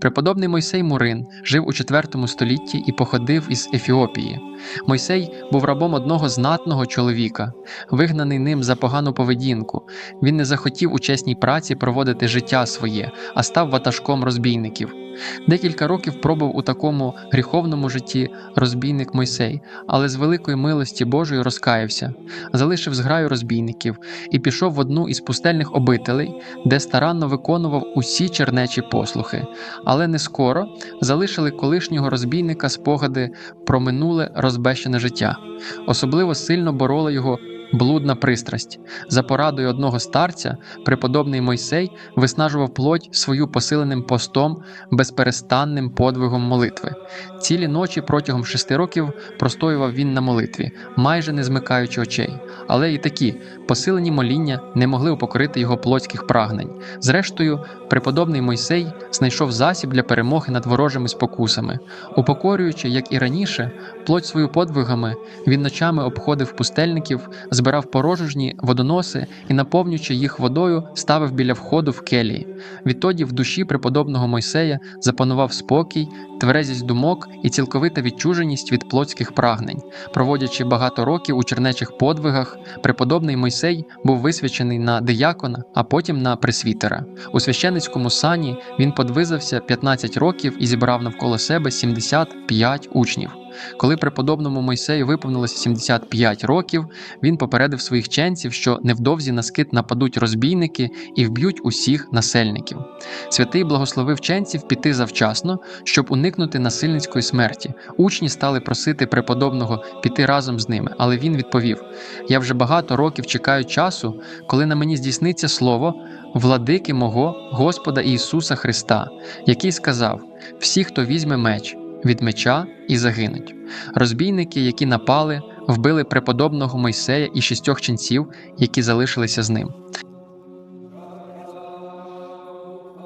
Преподобний Мойсей Мурин жив у IV столітті і походив із Ефіопії. Мойсей був рабом одного знатного чоловіка, вигнаний ним за погану поведінку. Він не захотів у чесній праці проводити життя своє, а став ватажком розбійників. Декілька років пробув у такому гріховному житті розбійник Мойсей, але з великої милості Божої розкаявся, залишив зграю розбійників і пішов в одну із пустельних обителей, де старанно виконував усі чернечі послухи. Але не скоро залишили колишнього розбійника спогади про минуле розбещене життя. Особливо сильно борола його блудна пристрасть. За порадою одного старця, преподобний Мойсей виснажував плоть свою посиленим постом, безперестанним подвигом молитви. Цілі ночі протягом шести років простоював він на молитві, майже не змикаючи очей. Але і такі посилені моління не могли упокорити його плотських прагнень. Зрештою, преподобний Мойсей знайшов засіб для перемоги над ворожими спокусами. Упокорюючи, як і раніше, плоть свою подвигами, він ночами обходив пустельників, збирав порожужні водоноси і, наповнюючи їх водою, ставив біля входу в келії. Відтоді в душі преподобного Мойсея запанував спокій, тверезість думок і цілковита відчуженість від плотських прагнень. Проводячи багато років у чернечих подвигах, преподобний Мойсей був висвячений на диякона, а потім на пресвітера. У священицькому сані він подвизався 15 років і зібрав навколо себе 75 учнів. Коли преподобному Мойсею виповнилося 75 років, він попередив своїх ченців, що невдовзі на скит нападуть розбійники і вб'ють усіх насельників. Святий благословив ченців піти завчасно, щоб уникнути насильницької смерті. Учні стали просити преподобного піти разом з ними, але він відповів: Я вже багато років чекаю часу, коли на мені здійсниться слово владики мого Господа Ісуса Христа, який сказав: всі, хто візьме меч від меча і загинуть. Розбійники, які напали, вбили преподобного Мойсея і шістьох ченців, які залишилися з ним.